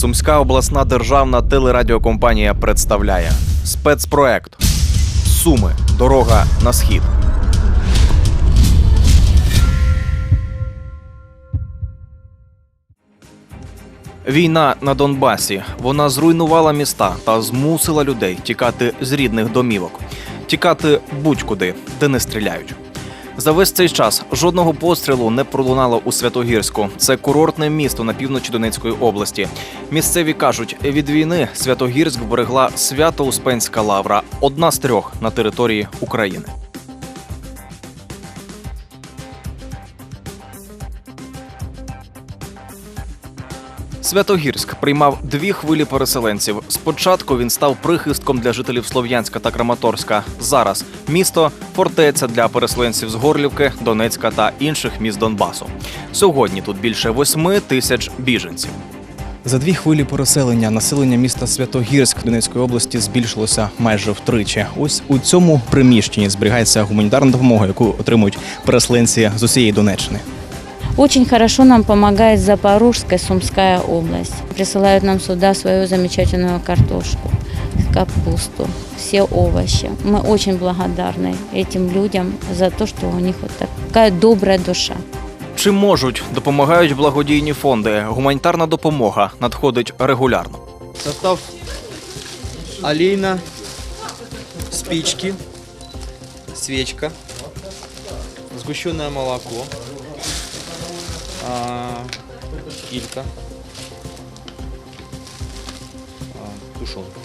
Сумська обласна державна телерадіокомпанія представляє спецпроект Суми. Дорога на схід. Війна на Донбасі. Вона зруйнувала міста та змусила людей тікати з рідних домівок, тікати будь-куди, де не стріляють. За весь цей час жодного пострілу не пролунало у Святогірську. Це курортне місто на півночі Донецької області. Місцеві кажуть, від війни Святогірськ вберегла Свято-Успенська лавра, одна з трьох на території України. Святогірськ приймав дві хвилі переселенців. Спочатку він став прихистком для жителів Слов'янська та Краматорська. Зараз місто фортеця для переселенців з Горлівки, Донецька та інших міст Донбасу. Сьогодні тут більше восьми тисяч біженців. За дві хвилі переселення населення міста Святогірськ Донецької області збільшилося майже втричі. Ось у цьому приміщенні зберігається гуманітарна допомога, яку отримують переселенці з усієї Донеччини. Очень хорошо нам помогает Запорожская, Сумская область. Присылают нам сюда свою замечательную картошку, капусту, все овощи. Мы очень благодарны этим людям за то, что у них вот такая добрая душа. Чи можуть допомагають благодійні фонди? Гуманітарна допомога надходить регулярно. Состав олейна, спички, свечка, сгущенное молоко, А, килька, а, тушенка.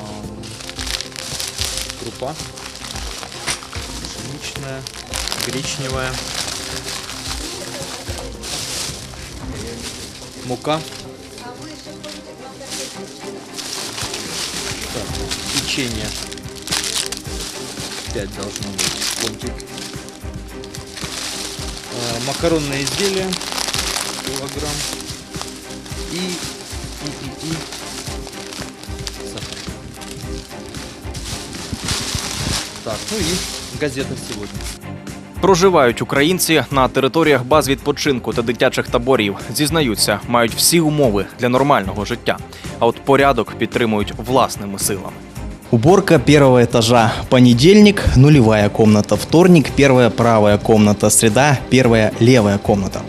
Ам, Крупа пшеничная, гречневая, мука. Так, печенье. 5 должно быть. Пончик. А, макаронные изделия. Килограмм. И, и, и, и сахар. Так, ну и газета сегодня. Проживають українці на територіях баз відпочинку та дитячих таборів. Зізнаються, мають всі умови для нормального життя. А от порядок підтримують власними силами. Уборка первого этажа. Понедельник – нулевая комната. Вторник – первая правая комната. Среда – первая левая комната.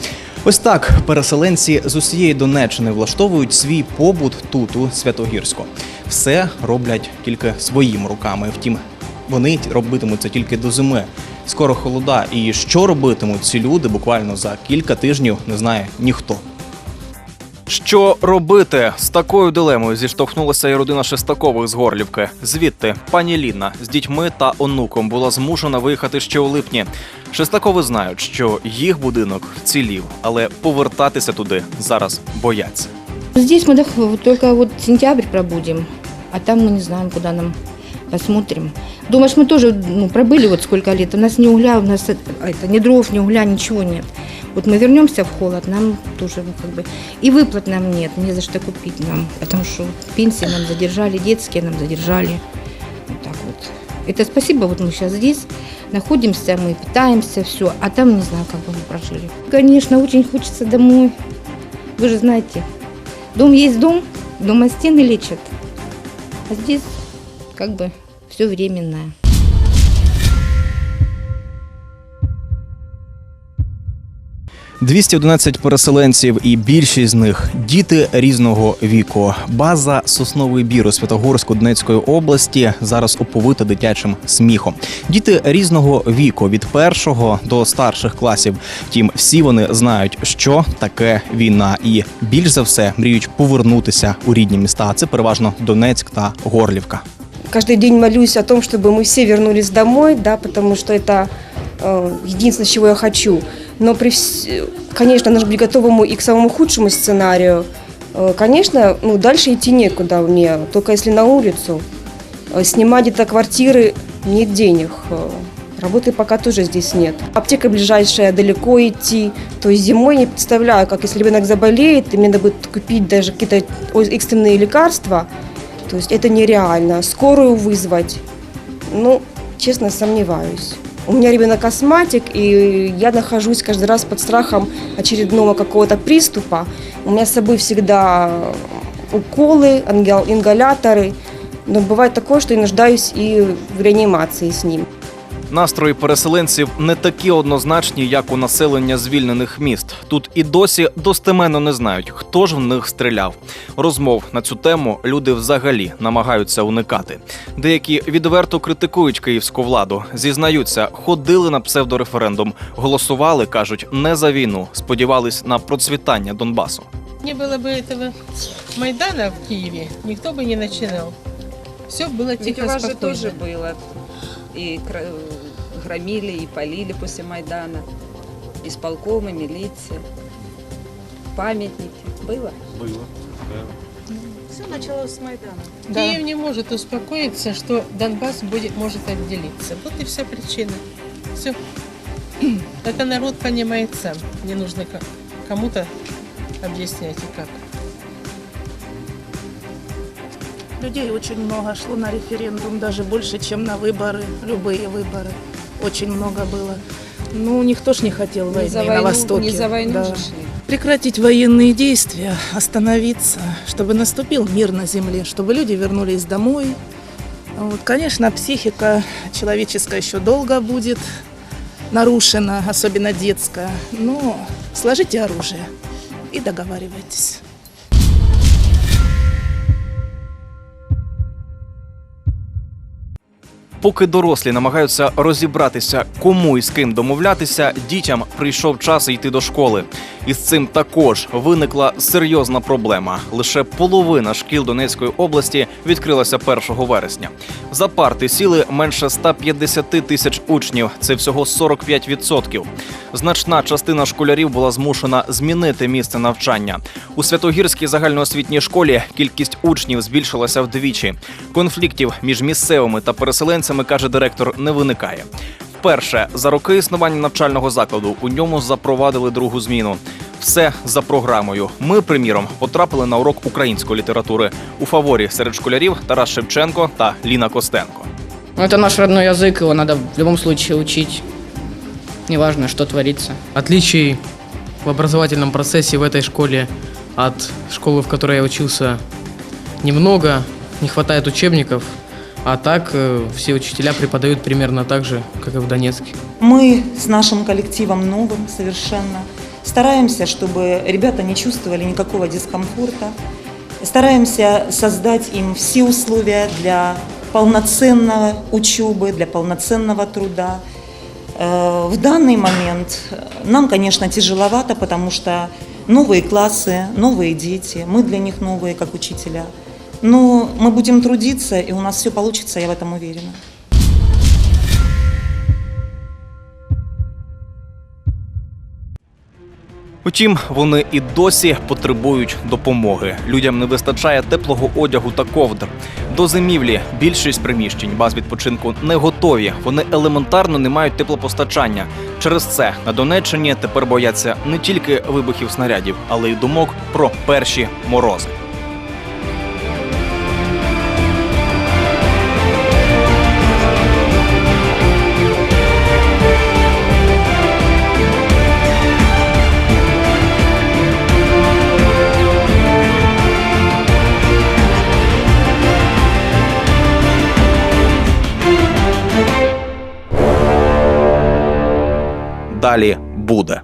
Ось так переселенці з усієї Донеччини влаштовують свій побут тут, у Святогірську. Все роблять тільки своїми руками. Втім, вони робитимуть це тільки до зими. Скоро холода. І що робитимуть ці люди буквально за кілька тижнів, не знає ніхто. Що робити з такою дилемою зіштовхнулася і родина Шестакових з Горлівки. Звідти пані Ліна з дітьми та онуком була змушена виїхати ще у липні. Шестакови знають, що їх будинок вцілів, але повертатися туди зараз бояться. Здесь мы дох- только вот сентябрь пробудем, а там мы не знаем, куда нам посмотрим. Думаешь, мы тоже ну, пробыли вот сколько лет, у нас ни угля, у нас э, это, ни дров, ни угля, ничего нет. Вот мы вернемся в холод, нам тоже ну, как бы... И выплат нам нет, не за что купить нам, потому что пенсии нам задержали, детские нам задержали. Вот так вот. Это спасибо, вот мы сейчас здесь находимся, мы питаемся, все, а там не знаю, как бы мы прожили. Конечно, очень хочется домой. Вы же знаете, Дом есть дом, дома стены лечат. А здесь как бы все временное. – 211 переселенців, і більшість з них діти різного віку. База Сосновий бір у Святогорську Донецької області зараз оповита дитячим сміхом. Діти різного віку від першого до старших класів. Втім, всі вони знають, що таке війна, і більш за все мріють повернутися у рідні міста. Це переважно Донецьк та Горлівка. каждый день молюсь о том, чтобы мы все вернулись домой, да, потому что это э, единственное, чего я хочу. Но, при, конечно, нужно быть готовому и к самому худшему сценарию. Э, конечно, ну, дальше идти некуда мне, только если на улицу. Э, снимать где-то квартиры нет денег. Э, Работы пока тоже здесь нет. Аптека ближайшая, далеко идти. То есть зимой не представляю, как если ребенок заболеет, и мне надо будет купить даже какие-то экстренные лекарства. То есть это нереально. Скорую вызвать, ну, честно, сомневаюсь. У меня ребенок астматик, и я нахожусь каждый раз под страхом очередного какого-то приступа. У меня с собой всегда уколы, ангел- ингаляторы. Но бывает такое, что я нуждаюсь и в реанимации с ним. Настрої переселенців не такі однозначні, як у населення звільнених міст. Тут і досі достеменно не знають, хто ж в них стріляв. Розмов на цю тему люди взагалі намагаються уникати. Деякі відверто критикують київську владу, зізнаються, ходили на псевдореферендум, голосували, кажуть, не за війну, сподівались на процвітання Донбасу. Не было бы этого Майдана в Киеве, никто бы не начинал. Все было Ведь тихо, у вас же спокойно. тоже было. И громили, и полили после Майдана. Исполкомы, милиция. Памятники. Было? Все началось с Майдана. Киев не может успокоиться, что Донбасс будет, может отделиться. Вот и вся причина. Все. Это народ понимает сам. Не нужно ко- кому-то объяснять и как. Людей очень много шло на референдум, даже больше, чем на выборы, любые выборы. Очень много было. Ну, никто ж не хотел войны Не за на войну, Востоке. не за войну да. же шли. Прекратить военные действия, остановиться, чтобы наступил мир на земле, чтобы люди вернулись домой. Вот, конечно, психика человеческая еще долго будет нарушена, особенно детская. Но сложите оружие и договаривайтесь. Поки дорослі намагаються розібратися, кому і з ким домовлятися, дітям прийшов час йти до школи. І з цим також виникла серйозна проблема. Лише половина шкіл Донецької області відкрилася 1 вересня. За парти сіли менше 150 тисяч учнів. Це всього 45%. Значна частина школярів була змушена змінити місце навчання. У Святогірській загальноосвітній школі кількість учнів збільшилася вдвічі. Конфліктів між місцевими та переселенцями каже директор, не виникає. Вперше за роки існування навчального закладу у ньому запровадили другу зміну. Все за програмою. Ми, приміром, потрапили на урок української літератури у фаворі серед школярів Тарас Шевченко та Ліна Костенко. Ну, Это наш родной язык, его надо в любом случае учить. Неважно, что творится. Отличий в образовательном процессе в этой школе от школы, в которой я учился, немного. Не хватает учебников. А так э, все учителя преподают примерно так же, как и в Донецке. Мы с нашим коллективом новым совершенно стараемся, чтобы ребята не чувствовали никакого дискомфорта. Стараемся создать им все условия для полноценной учебы, для полноценного труда. Э, В данный момент нам, конечно, тяжеловато, потому что новые классы, новые дети, мы для них новые, как учителя. Но мы будем трудиться, и у нас все получится, я в этом уверена. Утім, вони і досі потребують допомоги. Людям не вистачає теплого одягу та ковдр. До зимівлі більшість приміщень баз відпочинку не готові. Вони елементарно не мають теплопостачання. Через це на Донеччині тепер бояться не тільки вибухів снарядів, але й думок про перші морози. далі буде.